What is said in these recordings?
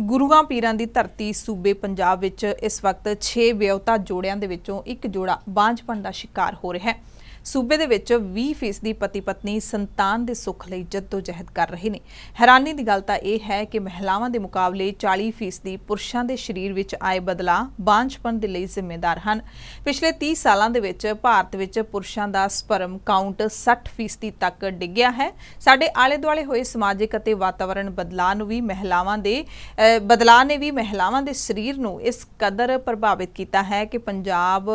ਗੁਰੂਆਂ ਪੀਰਾਂ ਦੀ ਧਰਤੀ ਸੂਬੇ ਪੰਜਾਬ ਵਿੱਚ ਇਸ ਵਕਤ 6 ਵਿਆਹੁਤਾ ਜੋੜਿਆਂ ਦੇ ਵਿੱਚੋਂ ਇੱਕ ਜੋੜਾ ਬਾਂਝਪਣ ਦਾ ਸ਼ਿਕਾਰ ਹੋ ਰਿਹਾ ਹੈ। ਸੂਬੇ ਦੇ ਵਿੱਚ 20% ਪਤੀ ਪਤਨੀ ਸੰਤਾਨ ਦੇ ਸੁੱਖ ਲਈ ਜਹਿਦ ਕਰ ਰਹੇ ਨੇ। ਹੈਰਾਨੀ ਦੀ ਗੱਲ ਤਾਂ ਇਹ ਹੈ ਕਿ ਮਹਿਲਾਵਾਂ ਦੇ ਮੁਕਾਬਲੇ 40% ਪੁਰਸ਼ਾਂ ਦੇ ਸਰੀਰ ਵਿੱਚ ਆਏ ਬਦਲਾਅ ਬਾਂਝਪਣ ਦੇ ਲਈ ਜ਼ਿੰਮੇਦਾਰ ਹਨ। ਪਿਛਲੇ 30 ਸਾਲਾਂ ਦੇ ਵਿੱਚ ਭਾਰਤ ਵਿੱਚ ਪੁਰਸ਼ਾਂ ਦਾ ਸਪਰਮ ਕਾਊਂਟ 60% ਤੱਕ ਡਿੱਗਿਆ ਹੈ। ਸਾਡੇ ਆਲੇ ਦੁਆਲੇ ਹੋਏ ਸਮਾਜਿਕ ਅਤੇ ਵਾਤਾਵਰਣ ਬਦਲਾਅ ਨੂੰ ਵੀ ਮਹਿਲਾਵਾਂ ਦੇ ਬਦਲਾਅ ਨੇ ਵੀ ਮਹਿਲਾਵਾਂ ਦੇ ਸਰੀਰ ਨੂੰ ਇਸ ਕਦਰ ਪ੍ਰਭਾਵਿਤ ਕੀਤਾ ਹੈ ਕਿ ਪੰਜਾਬ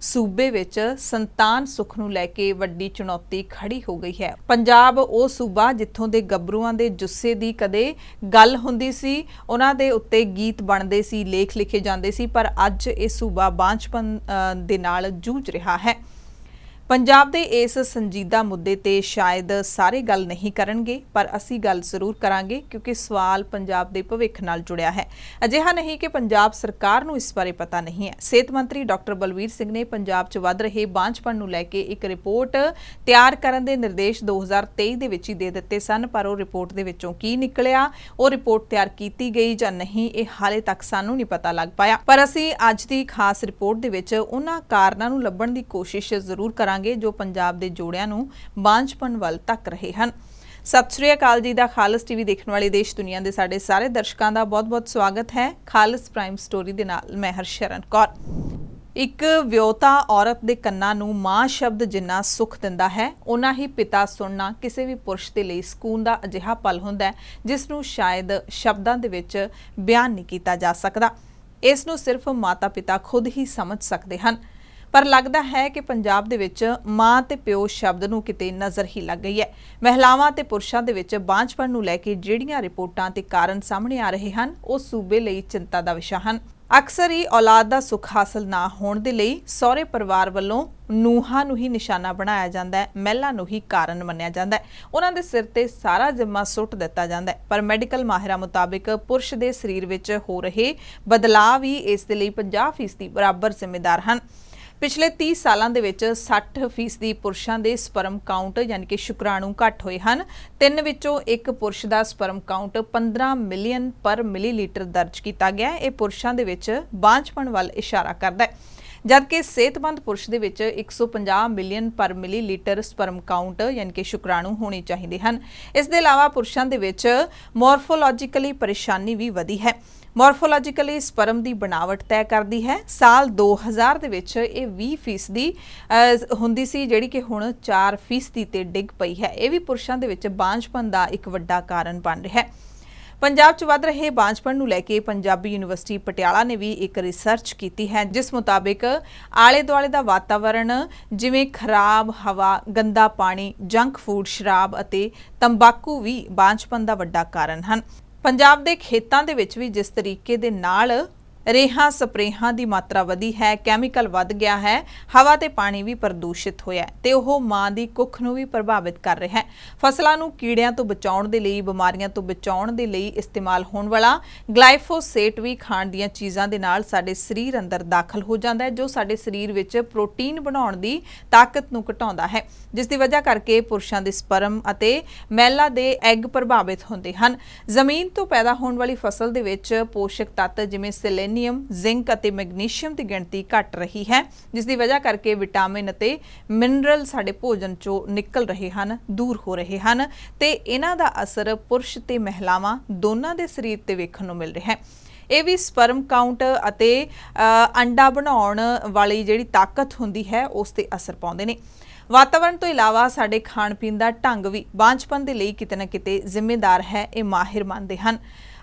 ਸੂਬੇ ਵਿੱਚ ਸੰਤਾਨ ਸੁੱਖ ਨੂੰ ਲੈ ਕੇ ਵੱਡੀ ਚੁਣੌਤੀ ਖੜੀ ਹੋ ਗਈ ਹੈ। ਪੰਜਾਬ ਉਹ ਸੂਬਾ ਜਿੱਥੋਂ ਦੇ ਗੱਭਰੂਆਂ ਦੇ ਜੁੱਸੇ ਦੀ ਕਦੇ ਗੱਲ ਹੁੰਦੀ ਸੀ ਉਹਨਾਂ ਦੇ ਉੱਤੇ ਗੀਤ ਬਣਦੇ ਸੀ ਲੇਖ ਲਿਖੇ ਜਾਂਦੇ ਸੀ ਪਰ ਅੱਜ ਇਹ ਸੂਬਾ ਬਾਂਝਪਨ ਅ, ਦੇ ਨਾਲ ਜੂਝ ਰਿਹਾ ਹੈ। ਪੰਜਾਬ ਦੇ ਇਸ ਸੰਜੀਦਾ ਮੁੱਦੇ ਤੇ ਸ਼ਾਇਦ ਸਾਰੇ ਗੱਲ ਨਹੀਂ ਕਰਨਗੇ, ਪਰ ਅਸੀਂ ਗੱਲ ਜ਼ਰੂਰ ਕਰਾਂਗੇ ਕਿਉਂਕਿ ਸਵਾਲ ਪੰਜਾਬ ਦੇ ਭਵਿੱਖ ਨਾਲ ਜੁੜਿਆ ਹੈ। ਅਜਿਹਾ ਨਹੀਂ ਕਿ ਪੰਜਾਬ ਸਰਕਾਰ ਨੂੰ ਇਸ ਬਾਰੇ ਪਤਾ ਨਹੀਂ ਹੈ। ਸਿਹਤ ਮੰਤਰੀ ਡਾਕਟਰ ਬਲਵੀਰ ਸਿੰਘ ਨੇ ਪੰਜਾਬ 'ਚ ਵੱਧ ਰਹੇ ਬਾਂਝਪਣ ਨੂੰ ਲੈ ਕੇ ਇੱਕ ਰਿਪੋਰਟ ਤਿਆਰ ਕਰਨ ਦੇ ਨਿਰਦੇਸ਼ 2023 ਦੇ ਵਿੱਚ ਹੀ ਦੇ ਦਿੱਤੇ ਸਨ, ਪਰ ਉਹ ਰਿਪੋਰਟ ਦੇ ਵਿੱਚੋਂ ਕੀ ਨਿਕਲਿਆ, ਉਹ ਰਿਪੋਰਟ ਤਿਆਰ ਕੀਤੀ ਗਈ ਜਾਂ ਨਹੀਂ, ਇਹ ਹਾਲੇ ਤੱਕ ਸਾਨੂੰ ਨਹੀਂ ਪਤਾ ਲੱਗ ਪਾਇਆ। ਪਰ ਅਸੀਂ ਅੱਜ ਦੀ ਖਾਸ ਰਿਪੋਰਟ ਦੇ ਵਿੱਚ ਉਹਨਾਂ ਕਾਰਨਾਂ ਨੂੰ ਲੱਭਣ ਦੀ ਕੋਸ਼ਿਸ਼ ਜ਼ਰੂਰ ਕਰਾਂਗੇ। ਜੋ ਪੰਜਾਬ ਦੇ ਜੋੜਿਆਂ ਨੂੰ ਬਾਂਝਪਣ ਵੱਲ ਤੱਕ ਰਹੇ ਹਨ। ਸਤਿ ਸ਼੍ਰੀ ਅਕਾਲ ਜੀ ਦਾ ਖਾਲਸ ਟੀਵੀ ਦੇਖਣ ਵਾਲੇ ਦੇਸ਼ ਦੁਨੀਆ ਦੇ ਸਾਡੇ ਸਾਰੇ ਦਰਸ਼ਕਾਂ ਦਾ ਬਹੁਤ-ਬਹੁਤ ਸਵਾਗਤ ਹੈ। ਖਾਲਸ ਪ੍ਰਾਈਮ ਸਟੋਰੀ ਦੇ ਨਾਲ ਮੈਂ ਹਰਸ਼ਰਨ ਕੌਰ। ਇੱਕ ਵਿਆਹੁਤਾ ਔਰਤ ਦੇ ਕੰਨਾਂ ਨੂੰ ਮਾਂ ਸ਼ਬਦ ਜਿੰਨਾ ਸੁੱਖ ਦਿੰਦਾ ਹੈ ਉਨਾ ਹੀ ਪਿਤਾ ਸੁਣਨਾ ਕਿਸੇ ਵੀ ਪੁਰਸ਼ ਦੇ ਲਈ ਸਕੂਨ ਦਾ ਅਜਿਹਾ ਪਲ ਹੁੰਦਾ ਹੈ, ਜਿਸ ਨੂੰ ਸ਼ਾਇਦ ਸ਼ਬਦਾਂ ਦੇ ਵਿੱਚ ਬਿਆਨ ਨਹੀਂ ਕੀਤਾ ਜਾ ਸਕਦਾ। ਇਸ ਨੂੰ ਸਿਰਫ ਮਾਤਾ-ਪਿਤਾ ਖੁਦ ਹੀ ਸਮਝ ਸਕਦੇ ਹਨ। ਪਰ ਲੱਗਦਾ ਹੈ ਕਿ ਪੰਜਾਬ ਦੇ ਵਿੱਚ ਮਾਂ ਤੇ ਪਿਓ ਸ਼ਬਦ ਨੂੰ ਕਿਤੇ ਨਜ਼ਰ ਹੀ ਲੱਗ ਗਈ ਹੈ। ਮਹਿਲਾਵਾਂ ਤੇ ਪੁਰਸ਼ਾਂ ਦੇ ਵਿੱਚ ਬਾਂਝਪਣ ਨੂੰ ਲੈ ਕੇ ਜਿਹੜੀਆਂ ਰਿਪੋਰਟਾਂ ਤੇ ਕਾਰਨ ਸਾਹਮਣੇ ਆ ਰਹੇ ਹਨ, ਉਹ ਸੂਬੇ ਲਈ ਚਿੰਤਾ ਦਾ ਵਿਸ਼ਾ ਹਨ। ਅਕਸਰ ਹੀ ਔਲਾਦ ਦਾ ਸੁੱਖ ਹਾਸਲ ਨਾ ਹੋਣ ਦੇ ਲਈ ਸਹੁਰੇ ਪਰਿਵਾਰ ਵੱਲੋਂ ਨੂਹਾਂ ਨੂੰ ਹੀ ਨਿਸ਼ਾਨਾ ਬਣਾਇਆ ਜਾਂਦਾ ਹੈ, ਮਹਿਲਾ ਨੂੰ ਹੀ ਕਾਰਨ ਮੰਨਿਆ ਜਾਂਦਾ ਹੈ। ਉਹਨਾਂ ਦੇ ਸਿਰ ਤੇ ਸਾਰਾ ਜ਼ਿੰਮਾ ਸੁੱਟ ਦਿੱਤਾ ਜਾਂਦਾ ਹੈ, ਪਰ ਮੈਡੀਕਲ ਮਾਹਿਰਾਂ ਮੁਤਾਬਿਕ ਪੁਰਸ਼ ਦੇ ਸਰੀਰ ਵਿੱਚ ਹੋ ਰਹੇ ਬਦਲਾਅ ਵੀ ਇਸ ਦੇ ਲਈ 50% ਬਰਾਬਰ ਜ਼ਿੰਮੇਦਾਰ ਹਨ। ਪਿਛਲੇ 30 ਸਾਲਾਂ ਦੇ ਵਿੱਚ 60% ਪੁਰਸ਼ਾਂ ਦੇ ਸਪਰਮ ਕਾਊਂਟ ਯਾਨੀ ਕਿ ਸ਼ੁਕਰਾਣੂ ਘੱਟ ਹੋਏ ਹਨ। ਤਿੰਨ ਵਿੱਚੋਂ ਇੱਕ ਪੁਰਸ਼ ਦਾ sperm count 15 million per millilitre ਦਰਜ ਕੀਤਾ ਗਿਆ ਇਹ ਪੁਰਸ਼ਾਂ ਦੇ ਵਿੱਚ ਬਾਂਝਪਣ ਵੱਲ ਇਸ਼ਾਰਾ ਕਰਦਾ ਹੈ। ਜਦਕਿ ਸਿਹਤਮੰਦ ਪੁਰਸ਼ ਦੇ ਵਿੱਚ 150 million per millilitre sperm count, ਯਾਨੀ ਕਿ ਸ਼ੁਕਰਾਣੂ ਹੋਣੇ ਚਾਹੀਦੇ ਹਨ। ਇਸ ਦੇ ਇਲਾਵਾ ਪੁਰਸ਼ਾਂ ਦੇ ਵਿੱਚ ਮੋਰਫੋਲੋਜੀਕਲੀ ਪਰੇਸ਼ਾਨੀ ਵੀ ਵਧੀ ਹੈ। ਮੋਰਫੋਲੋਜੀਕਲੀ ਸਪਰਮ ਦੀ ਬਣਾਵਟ ਤੈਅ ਕਰਦੀ ਹੈ। ਸਾਲ 2000 ਦੇ ਵਿੱਚ ਇਹ 20% ਦੀ ਹੁੰਦੀ ਸੀ, ਜਿਹੜੀ ਕਿ ਹੁਣ 4% ਤੇ ਡਿੱਗ ਪਈ ਹੈ। ਇਹ ਵੀ ਪੁਰਸ਼ਾਂ ਦੇ ਵਿੱਚ ਬਾਂਝਪਨ ਦਾ ਇੱਕ ਵੱਡਾ ਕਾਰਨ ਬਣ ਰਿਹਾ ਹੈ। ਪੰਜਾਬ 'ਚ ਵੱਧ ਰਹੇ ਬਾਂਝਪਣ ਨੂੰ ਲੈ ਕੇ ਪੰਜਾਬੀ ਯੂਨੀਵਰਸਿਟੀ ਪਟਿਆਲਾ ਨੇ ਵੀ ਇੱਕ ਰਿਸਰਚ ਕੀਤੀ ਹੈ, ਜਿਸ ਮੁਤਾਬਿਕ ਆਲੇ ਦੁਆਲੇ ਦਾ ਵਾਤਾਵਰਣ ਜਿਵੇਂ ਖਰਾਬ ਹਵਾ, ਗੰਦਾ ਪਾਣੀ ਜੰਕ ਫੂਡ ਸ਼ਰਾਬ ਅਤੇ ਤੰਬਾਕੂ ਵੀ ਬਾਂਝਪਣ ਦਾ ਵੱਡਾ ਕਾਰਨ ਹਨ। ਪੰਜਾਬ ਦੇ ਖੇਤਾਂ ਦੇ ਵਿੱਚ ਵੀ ਜਿਸ ਤਰੀਕੇ ਦੇ ਨਾਲ ਰੇਹਾਂ ਸਪਰੇਹਾਂ ਦੀ ਮਾਤਰਾ ਵਧੀ ਹੈ, ਕੈਮੀਕਲ ਵੱਧ ਗਿਆ ਹੈ, ਹਵਾ ਤੇ ਪਾਣੀ ਵੀ ਪ੍ਰਦੂਸ਼ਿਤ ਹੋਇਆ ਹੈ ਤੇ ਉਹ ਮਾਂ ਦੀ ਕੁੱਖ ਨੂੰ ਵੀ ਪ੍ਰਭਾਵਿਤ ਕਰ ਰਿਹਾ ਹੈ। ਫਸਲਾਂ ਨੂੰ ਕੀੜਿਆਂ ਤੋਂ ਬਚਾਉਣ ਦੇ ਲਈ, ਬਿਮਾਰੀਆਂ ਤੋਂ ਬਚਾਉਣ ਦੇ ਲਈ ਇਸਤੇਮਾਲ ਹੋਣ ਵਾਲਾ ਗਲਾਈਫੋਸੇਟ ਵੀ ਖਾਣ ਦੀਆਂ ਚੀਜ਼ਾਂ ਦੇ ਨਾਲ ਸਾਡੇ ਸਰੀਰ ਅੰਦਰ ਦਾਖਲ ਹੋ ਜਾਂਦਾ ਹੈ, ਜੋ ਸਾਡੇ ਸਰੀਰ ਵਿੱਚ ਪ੍ਰੋਟੀਨ ਬਣਾਉਣ ਦੀ ਤਾਕਤ ਨੂੰ ਘਟਾਉਂਦਾ ਹੈ। ਜਿਸ ਦੀ ਵਜ੍ਹਾ ਕਰਕੇ ਪੁਰਸ਼ਾਂ ਦੇ ਸਪਰਮ ਅਤੇ ਮਹਿਲਾ ਦੇ ਐਗ ਪ੍ਰਭਾਵਿਤ ਹੁੰਦੇ ਹਨ। ਜ਼ਮੀਨ ਤੋਂ ਪੈਦਾ ਹੋਣ ਵਾਲੀ ਫਸਲ ਦੇ ਵਿੱਚ ਪੋਸ਼ਕ ਤੱਤ ਜਿਵੇਂ ਸੈਲੇਨੀਅਮ ਜ਼ਿੰਕ ਅਤੇ ਮੈਗਨੀਸ਼ੀਅਮ ਦੀ ਗਿਣਤੀ ਘਟ ਰਹੀ ਹੈ ਜਿਸ ਦੀ ਵਜ੍ਹਾ ਕਰਕੇ ਵਿਟਾਮਿਨ ਅਤੇ ਮਿਨਰਲ ਸਾਡੇ ਭੋਜਨ ਚੋਂ ਨਿਕਲ ਰਹੇ ਹਨ ਦੂਰ ਹੋ ਰਹੇ ਹਨ ਤੇ ਇਹਨਾਂ ਦਾ ਅਸਰ ਪੁਰਸ਼ ਤੇ ਮਹਿਲਾਵਾਂ ਦੋਨਾਂ ਦੇ ਸਰੀਰ ਤੇ ਵੇਖਣ ਨੂੰ ਮਿਲ ਰਿਹਾ ਹੈ। ਇਹ ਵੀ ਸਪਰਮ ਕਾਊਂਟ ਅਤੇ ਅ, ਅੰਡਾ ਬਣਾਉਣ ਵਾਲੀ ਜਿਹੜੀ ਤਾਕਤ ਹੁੰਦੀ ਹੈ ਉਸ ਤੇ ਅਸਰ ਪਾਉਂਦੇ ਨੇ। ਵਾਤਾਵਰਣ ਤੋਂ ਇਲਾਵਾ ਸਾਡੇ ਖਾਣ ਪੀਣ ਦਾ ਢੰਗ ਵੀ ਬਾਂਝਪਨ ਦੇ ਲਈ ਕਿਤੇ ਨਾ ਕਿਤੇ ਜ਼ਿੰਮੇਦਾਰ ਹੈ ਇਹ ਮਾਹਿਰ ਮੰਨਦੇ ਹਨ।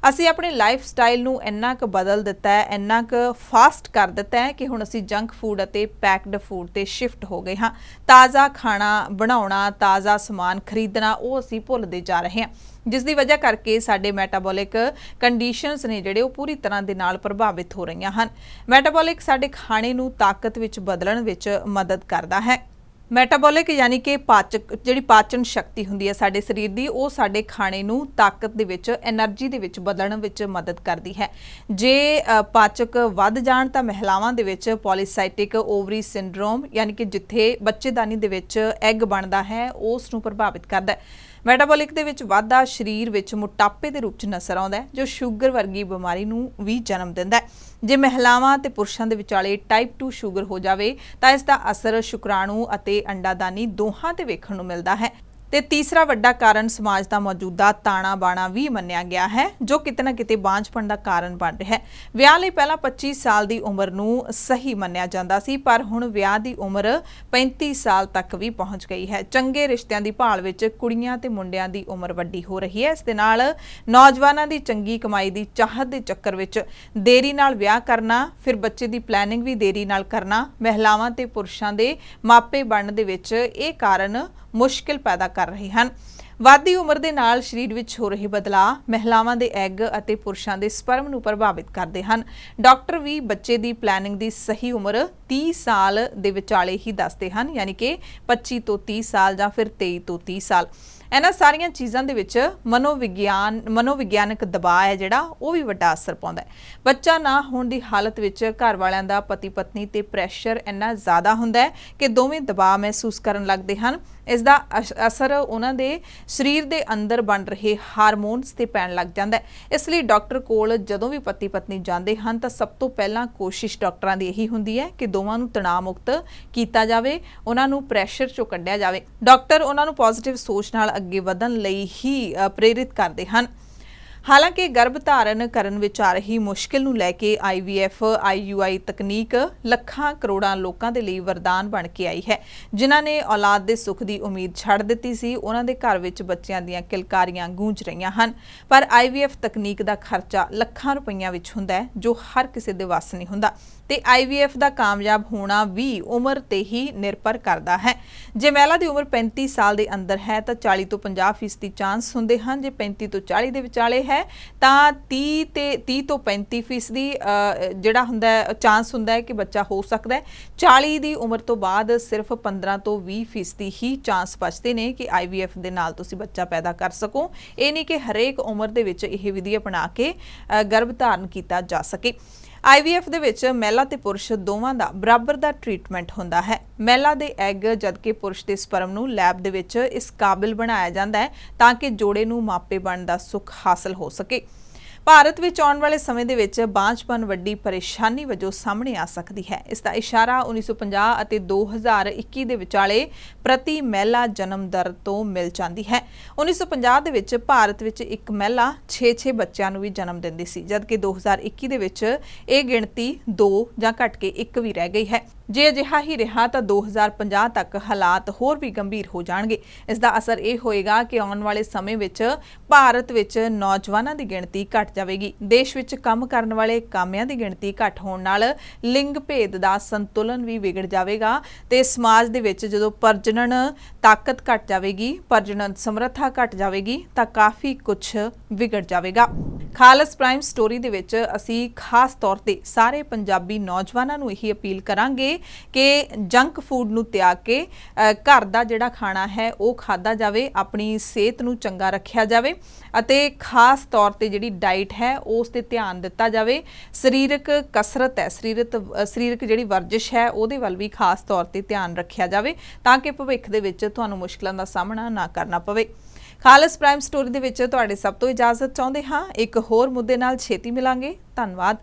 ਅਸੀਂ ਆਪਣੇ ਲਾਈਫ ਸਟਾਈਲ ਨੂੰ ਇੰਨਾ ਕੁ ਬਦਲ ਦਿੱਤਾ ਹੈ, ਇੰਨਾ ਕੁ ਫਾਸਟ ਕਰ ਦਿੱਤਾ ਹੈ ਕਿ ਹੁਣ ਅਸੀਂ ਜੰਕ ਫੂਡ ਅਤੇ ਪੈਕਡ ਫੂਡ ਤੇ ਸ਼ਿਫਟ ਹੋ ਗਏ ਹਾਂ। ਤਾਜ਼ਾ ਖਾਣਾ ਬਣਾਉਣਾ, ਤਾਜ਼ਾ ਸਮਾਨ ਖਰੀਦਣਾ, ਉਹ ਅਸੀਂ ਭੁੱਲਦੇ ਜਾ ਰਹੇ ਹਾਂ। ਜਿਸ ਦੀ ਵਜ੍ਹਾ ਕਰਕੇ ਸਾਡੇ ਮੈਟਾਬੋਲਿਕ ਕੰਡੀਸ਼ਨਸ ਨੇ ਜਿਹੜੇ ਉਹ ਪੂਰੀ ਤਰ੍ਹਾਂ ਦੇ ਨਾਲ ਪ੍ਰਭਾਵਿਤ ਹੋ ਰਹੀਆਂ ਹਨ। ਮੈਟਾਬੋਲਿਕ ਸਾਡੇ ਖਾਣੇ ਨੂੰ ਤਾਕਤ ਵਿੱਚ ਬਦਲਣ ਵਿੱਚ ਮਦਦ ਕਰਦਾ ਹੈ। ਮੈਟਾਬੋਲਿਕ ਯਾਨੀ ਕਿ ਪਾਚਕ, ਜਿਹੜੀ ਪਾਚਨ ਸ਼ਕਤੀ ਹੁੰਦੀ ਹੈ ਸਾਡੇ ਸਰੀਰ ਦੀ, ਉਹ ਸਾਡੇ ਖਾਣੇ ਨੂੰ ਤਾਕਤ ਦੇ ਵਿੱਚ ਐਨਰਜੀ ਦੇ ਵਿੱਚ ਬਦਲਣ ਵਿੱਚ ਮਦਦ ਕਰਦੀ ਹੈ। ਜੇ ਪਾਚਕ ਵੱਧ ਜਾਣ ਤਾਂ ਮਹਿਲਾਵਾਂ ਦੇ ਵਿੱਚ ਪੋਲੀਸਾਈਟਿਕ ਓਵਰੀ ਸਿੰਡਰੋਮ ਯਾਨੀ ਕਿ ਜਿੱਥੇ ਬੱਚੇਦਾਨੀ ਦੇ ਵਿੱਚ ਐਗ ਬਣਦਾ ਹੈ ਉਸ ਨੂੰ ਪ੍ਰਭਾਵਿਤ ਕਰਦਾ ਹੈ। ਮੈਟਾਬੋਲਿਕ ਦੇ ਵਿੱਚ ਵਾਧਾ ਸਰੀਰ ਵਿੱਚ ਮੋਟਾਪੇ ਦੇ ਰੂਪ 'ਚ ਨਜ਼ਰ ਆਉਂਦਾ ਹੈ, ਜੋ ਸ਼ੂਗਰ ਵਰਗੀ ਬਿਮਾਰੀ ਨੂੰ ਵੀ ਜਨਮ ਦਿੰਦਾ ਹੈ। ਜੇ ਮਹਿਲਾਵਾਂ ਤੇ ਪੁਰਸ਼ਾਂ ਦੇ ਵਿਚਾਲੇ ਟਾਈਪ 2 ਸ਼ੂਗਰ ਹੋ ਜਾਵੇ, ਤਾਂ ਇਸ ਦਾ ਅਸਰ ਸ਼ੁਕਰਾਣੂ ਅਤੇ ਅੰਡਾਦਾਨੀ ਦੋਹਾਂ ਤੇ ਵੇਖਣ ਨੂੰ ਮਿਲਦਾ ਹੈ। ਤੇ ਤੀਸਰਾ ਵੱਡਾ ਕਾਰਨ ਸਮਾਜ ਦਾ ਮੌਜੂਦਾ ਤਾਣਾ ਬਾਣਾ ਵੀ ਮੰਨਿਆ ਗਿਆ ਹੈ, ਜੋ ਕਿਤੇ ਨਾ ਕਿਤੇ ਬਾਂਝਪਣ ਦਾ ਕਾਰਨ ਬਣ ਰਿਹਾ ਹੈ। ਵਿਆਹ ਲਈ ਪਹਿਲਾਂ 25 ਸਾਲ ਦੀ ਉਮਰ ਨੂੰ ਸਹੀ ਮੰਨਿਆ ਜਾਂਦਾ ਸੀ, ਪਰ ਹੁਣ ਵਿਆਹ ਦੀ ਉਮਰ 35 ਸਾਲ ਤੱਕ ਵੀ ਪਹੁੰਚ ਗਈ ਹੈ। ਚੰਗੇ ਰਿਸ਼ਤਿਆਂ ਦੀ ਭਾਲ ਵਿੱਚ ਕੁੜੀਆਂ ਤੇ ਮੁੰਡਿਆਂ ਦੀ ਉਮਰ ਵੱਡੀ ਹੋ ਰਹੀ ਹੈ। ਇਸ ਦੇ ਨਾਲ ਨੌਜਵਾਨਾਂ ਦੀ ਚੰਗੀ ਕਮਾਈ ਦੀ ਚਾਹਤ ਦੇ ਚੱਕਰ ਵਿੱਚ ਦੇਰੀ ਨਾਲ ਵਿਆਹ ਕਰਨਾ, ਫਿਰ ਬੱਚੇ ਦੀ ਪਲੈਨਿੰਗ ਵੀ ਦੇਰੀ ਨਾਲ ਕਰਨਾ, ਮਹਿਲਾਵਾਂ ਤੇ ਪੁਰਸ਼ਾਂ ਦੇ ਮਾਪੇ ਬਣਨ ਦੇ ਵਿੱਚ ਇਹ ਕਾਰਨ ਮੁਸ਼ਕਿਲ ਪੈਦਾ ਕਰ ਰਹੇ ਹਨ। ਵਾਧੀ ਉਮਰ ਦੇ ਨਾਲ ਸਰੀਰ ਵਿੱਚ ਹੋ ਰਹੇ ਬਦਲਾਅ ਮਹਿਲਾਵਾਂ ਦੇ ਐਗ ਅਤੇ ਪੁਰਸ਼ਾਂ ਦੇ ਸਪਰਮ ਨੂੰ ਪ੍ਰਭਾਵਿਤ ਕਰਦੇ ਹਨ। ਡਾਕਟਰ ਵੀ ਬੱਚੇ ਦੀ ਪਲੈਨਿੰਗ ਦੀ ਸਹੀ ਉਮਰ 30 ਸਾਲ ਦੇ ਵਿਚਾਲੇ ਹੀ ਦੱਸਦੇ ਹਨ, ਯਾਨੀ ਕਿ 25 ਤੋਂ 30 ਸਾਲ ਜਾਂ ਫਿਰ 23 ਤੋਂ 30 ਸਾਲ। ਇਹਨਾਂ ਸਾਰੀਆਂ ਚੀਜ਼ਾਂ ਦੇ ਵਿੱਚ ਮਨੋਵਿਗਿਆਨ, ਮਨੋਵਿਗਿਆਨਕ ਦਬਾਅ ਹੈ ਜਿਹੜਾ, ਉਹ ਵੀ ਵੱਡਾ ਅਸਰ ਪਾਉਂਦਾ ਹੈ। ਬੱਚਾ ਨਾ ਹੋਣ ਦੀ ਹਾਲਤ ਵਿੱਚ ਘਰ ਵਾਲਿਆਂ ਦਾ ਪਤੀ ਪਤਨੀ ਤੇ ਪ੍ਰੈਸ਼ਰ ਇੰਨਾ ਜ਼ਿਆਦਾ ਹੁੰਦਾ ਹੈ ਕਿ ਦੋਵੇਂ ਦਬਾਅ ਮਹਿਸੂਸ ਕਰਨ ਲੱਗਦੇ ਹਨ। ਇਸ ਦਾ ਅਸ- ਅਸਰ ਉਹਨਾਂ ਦੇ ਸਰੀਰ ਦੇ ਅੰਦਰ ਬਣ ਰਹੇ ਹਾਰਮੋਨਸ ਤੇ ਪੈਣ ਲੱਗ ਜਾਂਦਾ ਹੈ। ਇਸ ਲਈ ਡਾਕਟਰ ਕੋਲ ਜਦੋਂ ਵੀ ਪਤੀ ਪਤਨੀ ਜਾਂਦੇ ਹਨ, ਤਾਂ ਸਭ ਤੋਂ ਪਹਿਲਾਂ ਕੋਸ਼ਿਸ਼ ਡਾਕਟਰਾਂ ਦੀ ਇਹੀ ਹੁੰਦੀ ਹੈ ਕਿ ਦੋਵਾਂ ਨੂੰ ਤਣਾਅ ਮੁਕਤ ਕੀਤਾ ਜਾਵੇ, ਉਹਨਾਂ ਨੂੰ ਪ੍ਰੈਸ਼ਰ ਚੋਂ ਕੱਢਿਆ ਜਾਵੇ। ਡਾਕਟਰ ਉਹਨਾਂ ਨੂੰ ਪੋਜ਼ਿਟਿਵ ਸੋਚ ਨਾਲ ਅੱਗੇ ਵਧਣ ਲਈ ਹੀ ਪ੍ਰੇਰਿਤ ਕਰਦੇ ਹਨ। ਹਾਲਾਂਕਿ ਗਰਭ ਧਾਰਨ ਕਰਨ ਵਿੱਚ ਆ ਰਹੀ ਮੁਸ਼ਕਿਲ ਨੂੰ ਲੈ ਕੇ IVF IUI ਤਕਨੀਕ ਲੱਖਾਂ ਕਰੋੜਾਂ ਲੋਕਾਂ ਦੇ ਲਈ ਵਰਦਾਨ ਬਣ ਕੇ ਆਈ ਹੈ। ਜਿਨ੍ਹਾਂ ਨੇ ਔਲਾਦ ਦੇ ਸੁੱਖ ਦੀ ਉਮੀਦ ਛੱਡ ਦਿੱਤੀ ਸੀ, ਉਹਨਾਂ ਦੇ ਘਰ ਵਿੱਚ ਬੱਚਿਆਂ ਦੀਆਂ ਕਿਲਕਾਰੀਆਂ ਗੂੰਜ ਰਹੀਆਂ ਹਨ। ਪਰ IVF ਤਕਨੀਕ ਦਾ ਖਰਚਾ ਲੱਖਾਂ ਰੁਪਈਆ ਵਿੱਚ ਹੁੰਦਾ ਹੈ, ਜੋ ਹਰ ਕਿਸੇ ਦੇ ਵੱਸ ਨਹੀਂ ਹੁੰਦਾ। ਤੇ IVF ਦਾ ਕਾਮਯਾਬ ਹੋਣਾ ਵੀ ਉਮਰ ਤੇ ਹੀ ਨਿਰਭਰ ਕਰਦਾ ਹੈ। ਜੇ ਮਹਿਲਾ ਦੀ ਉਮਰ 35 ਸਾਲ ਦੇ ਅੰਦਰ ਹੈ ਤਾਂ 40 ਤੋਂ 50% ਫੀਸਦੀ ਚਾਂਸ ਹੁੰਦੇ ਹਨ। ਜੇ 35 ਤੋਂ 40 ਦੇ ਵਿਚਾਲੇ ਹੈ ਤਾਂ 30 ਤੇ 30 ਤੋਂ 35% ਫੀਸਦੀ ਜਿਹੜਾ ਹੁੰਦਾ ਚਾਂਸ ਹੁੰਦਾ ਹੈ ਕਿ ਬੱਚਾ ਹੋ ਸਕਦਾ ਹੈ। 40 ਦੀ ਉਮਰ ਤੋਂ ਬਾਅਦ ਸਿਰਫ 15 ਤੋਂ 20% ਫੀਸਦੀ ਹੀ ਚਾਂਸ ਬਚਦੇ ਨੇ ਕਿ IVF ਦੇ ਨਾਲ ਤੁਸੀਂ ਬੱਚਾ ਪੈਦਾ ਕਰ ਸਕੋ। ਇਹ ਨਹੀਂ ਕਿ ਹਰੇਕ ਉਮਰ ਦੇ ਵਿੱਚ ਇਹ ਵਿਧੀ ਅਪਣਾ ਕੇ ਗਰਭ ਧਾਰਨ ਕੀਤਾ ਜਾ ਸਕੇ। IVF ਦੇ ਵਿੱਚ ਮਹਿਲਾ ਤੇ ਪੁਰਸ਼ ਦੋਵਾਂ ਦਾ ਬਰਾਬਰ ਦਾ ਟ੍ਰੀਟਮੈਂਟ ਹੁੰਦਾ ਹੈ। ਮਹਿਲਾ ਦੇ ਐਗ ਜਦਕਿ ਪੁਰਸ਼ ਦੇ ਸਪਰਮ ਨੂੰ ਲੈਬ ਦੇ ਵਿੱਚ ਇਸ ਕਾਬਿਲ ਬਣਾਇਆ ਜਾਂਦਾ ਹੈ ਤਾਂ ਕਿ ਜੋੜੇ ਨੂੰ ਮਾਪੇ ਬਣਨ ਦਾ ਸੁੱਖ ਹਾਸਲ ਹੋ ਸਕੇ। ਭਾਰਤ ਵਿੱਚ ਆਉਣ ਵਾਲੇ ਸਮੇਂ ਦੇ ਵਿੱਚ ਬਾਂਝਪਨ ਵੱਡੀ ਪਰੇਸ਼ਾਨੀ ਵਜੋਂ ਸਾਹਮਣੇ ਆ ਸਕਦੀ ਹੈ। ਇਸ ਦਾ ਇਸ਼ਾਰਾ 1950 ਅਤੇ 2021 ਦੇ ਵਿਚਾਲੇ ਪ੍ਰਤੀ ਮਹਿਲਾ ਜਨਮ ਦਰ ਤੋਂ ਮਿਲ ਜਾਂਦੀ ਹੈ। 1950 ਦੇ ਵਿੱਚ ਭਾਰਤ ਵਿੱਚ ਇੱਕ ਮਹਿਲਾ 6-6 ਬੱਚਿਆਂ ਨੂੰ ਵੀ ਜਨਮ ਦਿੰਦੀ ਸੀ, ਜਦਕਿ 2021 ਦੇ ਵਿੱਚ ਇਹ ਗਿਣਤੀ 2 ਜਾਂ ਘਟ ਕੇ 1 ਵੀ ਰਹਿ ਗਈ ਹੈ। ਜੇ ਅਜਿਹਾ ਹੀ ਰਿਹਾ ਤਾਂ 2050 ਤੱਕ ਹਾਲਾਤ ਹੋਰ ਵੀ ਗੰਭੀਰ ਹੋ ਜਾਣਗੇ। ਇਸ ਦਾ ਅਸਰ ਇਹ ਹੋਏਗਾ ਕਿ ਆਉਣ ਵਾਲੇ ਸਮੇਂ ਵਿੱਚ ਭਾਰਤ ਵਿੱਚ ਨੌਜਵਾਨਾਂ ਦੀ ਗਿਣਤੀ ਘਟ ਜਾਵੇਗੀ। ਦੇਸ਼ ਵਿੱਚ ਕੰਮ ਕਰਨ ਵਾਲੇ ਕਾਮਿਆਂ ਦੀ ਗਿਣਤੀ ਘਟ ਹੋਣ ਨਾਲ ਲਿੰਗ ਭੇਦ ਦਾ ਸੰਤੁਲਨ ਵੀ ਵਿਗੜ ਜਾਵੇਗਾ ਤੇ ਸਮਾਜ ਦੇ ਵਿੱਚ ਜਦੋਂ ਪ੍ਰਜਨਨ ਤਾਕਤ ਘਟ ਜਾਵੇਗੀ, ਪ੍ਰਜਨਨ ਸਮਰੱਥਾ ਘਟ ਜਾਵੇਗੀ ਤਾਂ ਕਾਫੀ ਕੁਝ ਵਿਗੜ ਜਾਵੇਗਾ। ਖਾਲਸ ਪ੍ਰਾਈਮ ਸਟੋਰੀ ਦੇ ਵਿੱਚ ਅਸੀਂ ਖਾਸ ਤੌਰ ਤੇ ਸਾਰੇ ਪੰਜਾਬੀ ਨੌਜਵਾਨਾਂ ਨੂੰ ਇਹੀ ਅਪੀਲ ਕਰਾਂਗੇ ਕਿ ਜੰਕ ਫੂਡ ਨੂੰ ਤਿਆਗ ਕੇ ਘਰ ਦਾ ਜਿਹੜਾ ਖਾਣਾ ਹੈ, ਉਹ ਖਾਦਾ ਜਾਵੇ, ਆਪਣੀ ਸਿਹਤ ਨੂੰ ਚੰਗਾ ਰੱਖਿਆ ਜਾਵੇ ਅਤੇ ਖਾਸ ਤੌਰ ਤੇ ਜਿਹੜੀ ਡਾਈਟ ਹੈ, ਉਸ ਤੇ ਧਿਆਨ ਦਿੱਤਾ ਜਾਵੇ। ਸਰੀਰਕ ਕਸਰਤ ਹੈ ਸਰੀਰਕ ਸਰੀਰਕ ਜਿਹੜੀ ਵਰਜਿਸ਼ ਹੈ, ਉਹਦੇ ਵੱਲ ਵੀ ਖਾਸ ਤੌਰ ਤੇ ਧਿਆਨ ਰੱਖਿਆ ਜਾਵੇ ਤਾਂ ਕਿ ਭਵਿੱਖ ਦੇ ਵਿੱਚ ਤੁਹਾਨੂੰ ਮੁਸ਼ਕਲਾਂ ਦਾ ਸਾਹਮਣਾ ਨਾ ਕਰਨਾ ਪਵੇ। ਖਾਲਸ ਪ੍ਰਾਈਮ ਸਟੋਰੀ ਦੇ ਵਿੱਚ ਤੁਹਾਡੇ ਸਭ ਤੋਂ ਇਜਾਜ਼ਤ ਚਾਹੁੰਦੇ ਹਾਂ। ਇੱਕ ਹੋਰ ਮੁੱਦੇ ਨਾਲ ਛੇਤੀ ਮਿਲਾਂਗੇ। ਧੰਨਵਾਦ।